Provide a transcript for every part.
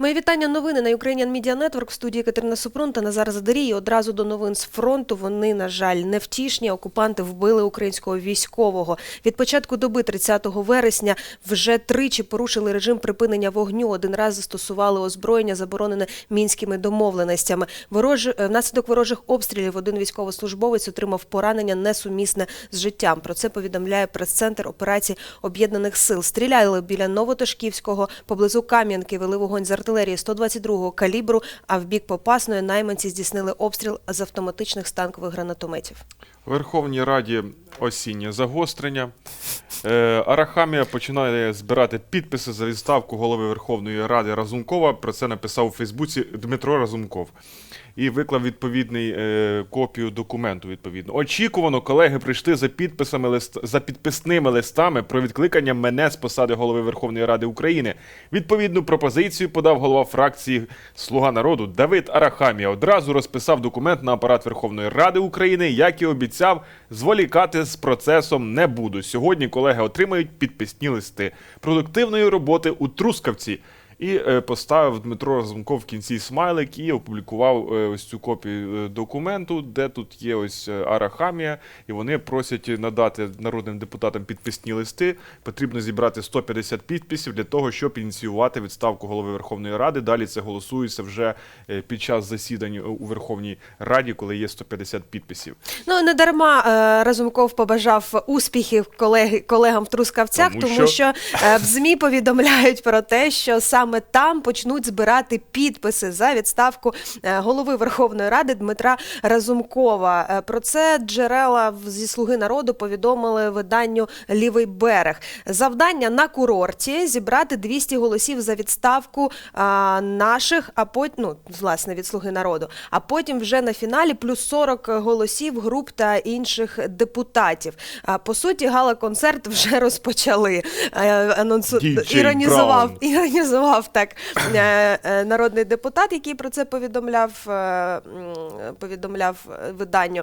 Мої вітання новини на Ukrainian Media Network в студії Катерина Супрун та Назар Задарій. Одразу до новин з фронту. Вони, на жаль, невтішні. Окупанти вбили українського військового. Від початку доби 30 вересня вже тричі порушили режим припинення вогню. Один раз застосували озброєння, заборонене мінськими домовленостями. Ворож... е, Внаслідок ворожих обстрілів один військовослужбовець отримав поранення несумісне з життям. Про це повідомляє прес-центр операцій Об'єднаних сил. Стріляли біля Новотошківського, поблизу Кам'янки вели вогонь з артилерії 122-го калібру, а в бік Попасної найманці здійснили обстріл з автоматичних станкових гранатометів. Верховній Раді осіннє загострення. Е, Арахамія починає збирати підписи за відставку голови Верховної Ради Разумкова. Про це написав у Фейсбуці Дмитро Разумков. І виклав відповідний е, копію документу. Відповідно, очікувано, колеги прийшли за підписами лист за підписними листами про відкликання мене з посади голови Верховної Ради України. Відповідну пропозицію подав голова фракції Слуга народу Давид Арахамія. Одразу розписав документ на апарат Верховної Ради України, як і обіцяв, зволікати з процесом не буду. Сьогодні колеги отримають підписні листи продуктивної роботи у Трускавці. І е, поставив Дмитро Разумков в кінці смайлик і опублікував е, ось цю копію е, документу, де тут є ось Арахамія, і вони просять надати народним депутатам підписні листи. Потрібно зібрати 150 підписів для того, щоб ініціювати відставку голови Верховної Ради. Далі це голосується вже під час засідань у Верховній Раді, коли є 150 підписів. Ну не дарма Разумков побажав успіхів колеги колегам в Трускавцях, Тому тому, що- що, в змі повідомляють про те, що саме там почнуть збирати підписи за відставку е, голови Верховної Ради Дмитра Разумкова. Е, Про це джерела в- зі слуги народу повідомили виданню Лівий берег. Завдання на курорті зібрати 200 голосів за відставку наших, а потім ну, власне від слуги народу. А потім вже на фіналі плюс 40 голосів груп та інших депутатів. По суті, гала-концерт вже розпочали. Е, Анонсу DJ іронізував, Brown. так е, е, народний депутат, який про це повідомляв, е, повідомляв виданню.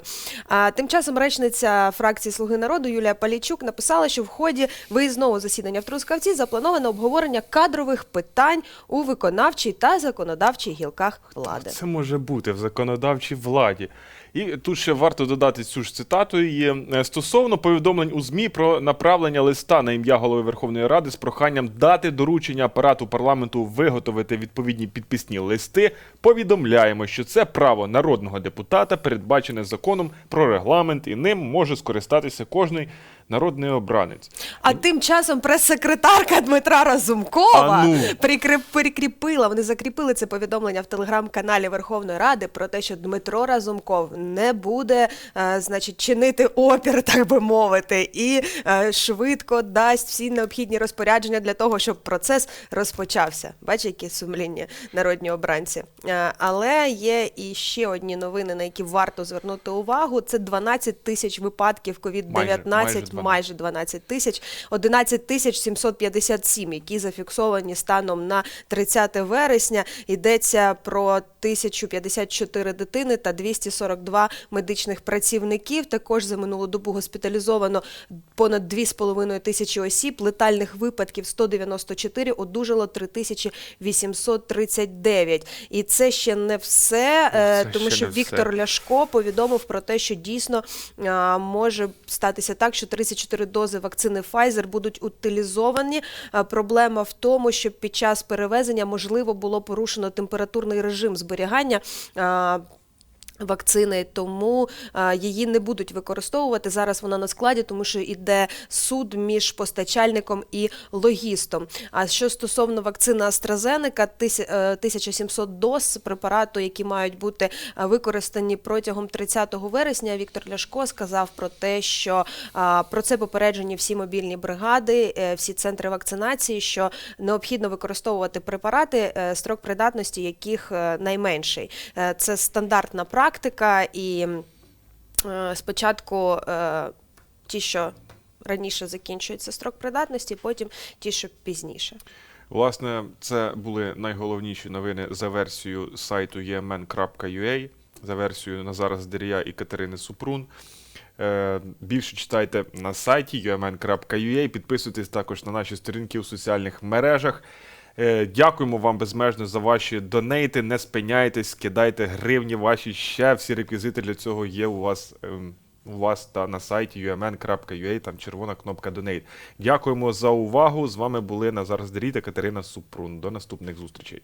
Тим часом речниця фракції Слуги народу Юлія Палійчук написала, що в ході виїзного засідання в Трускавці заплановано обговорення кадрових питань у виконавчій та законодавчій гілках влади. Це може бути в законодавчій владі. І тут ще варто додати цю ж цитату її Е, стосовно повідомлень у ЗМІ про направлення листа на ім'я голови Верховної Ради з проханням дати доручення апарату парламенту виготовити відповідні підписні листи. Повідомляємо, що це право народного депутата передбачене законом про регламент, і ним може скористатися кожний народний обранець. А тим часом прес-секретарка Дмитра Разумкова ну. прикріп, перекріпила. Вони закріпили це повідомлення в телеграм-каналі Верховної Ради про те, що Дмитро Разумков не буде, е, значить, чинити опір, так би мовити, і е, швидко дасть всі необхідні розпорядження для того, щоб процес розпочався. Бачите, які сумлінні народні обранці. Е, але є і ще одні новини, на які варто звернути увагу. Це 12 тисяч випадків COVID-19 Майже, майже 12. Майже 12 тисяч, 11 тисяч 757, які зафіксовані станом на 30 вересня. Йдеться про 1054 дитини та 242 медичних працівників. Також за минулу добу госпіталізовано понад 2,5 тисячі осіб. Летальних випадків 194, одужало 3839. І це ще не все, е, Це тому ще що не все. Віктор Ляшко повідомив про те, що дійсно може статися так, що 34 дози вакцини Pfizer будуть утилізовані. Проблема в тому, що під час перевезення можливо було порушено температурний режим зберігання. Вакцини, тому її не будуть використовувати зараз. Вона на складі, тому що іде суд між постачальником і логістом. А що стосовно вакцини тися- е, 1700 доз препарату, які мають бути використані протягом 30 вересня. Віктор Ляшко сказав про те, що про це попереджені всі мобільні бригади, е, всі центри вакцинації, що необхідно використовувати препарати, е, строк придатності яких е, найменший. Е, Це стандартна практика, і е, спочатку е, ті, що раніше закінчується строк придатності, потім ті, що пізніше. Власне, це були найголовніші новини за версією сайту emn.ua, за версією Назара Здерія і Катерини Супрун. Е, Більше читайте на сайті umn.ua, підписуйтесь також на наші сторінки у соціальних мережах. Е, Дякуємо вам безмежно за ваші донейти. Не спиняйтесь, кидайте гривні ваші. Ще всі реквізити для цього є у вас. ем, У вас та на сайті umn.ua, там червона кнопка Donate. Дякуємо за увагу. З вами були Назар Здрій та Катерина Супрун. До наступних зустрічей.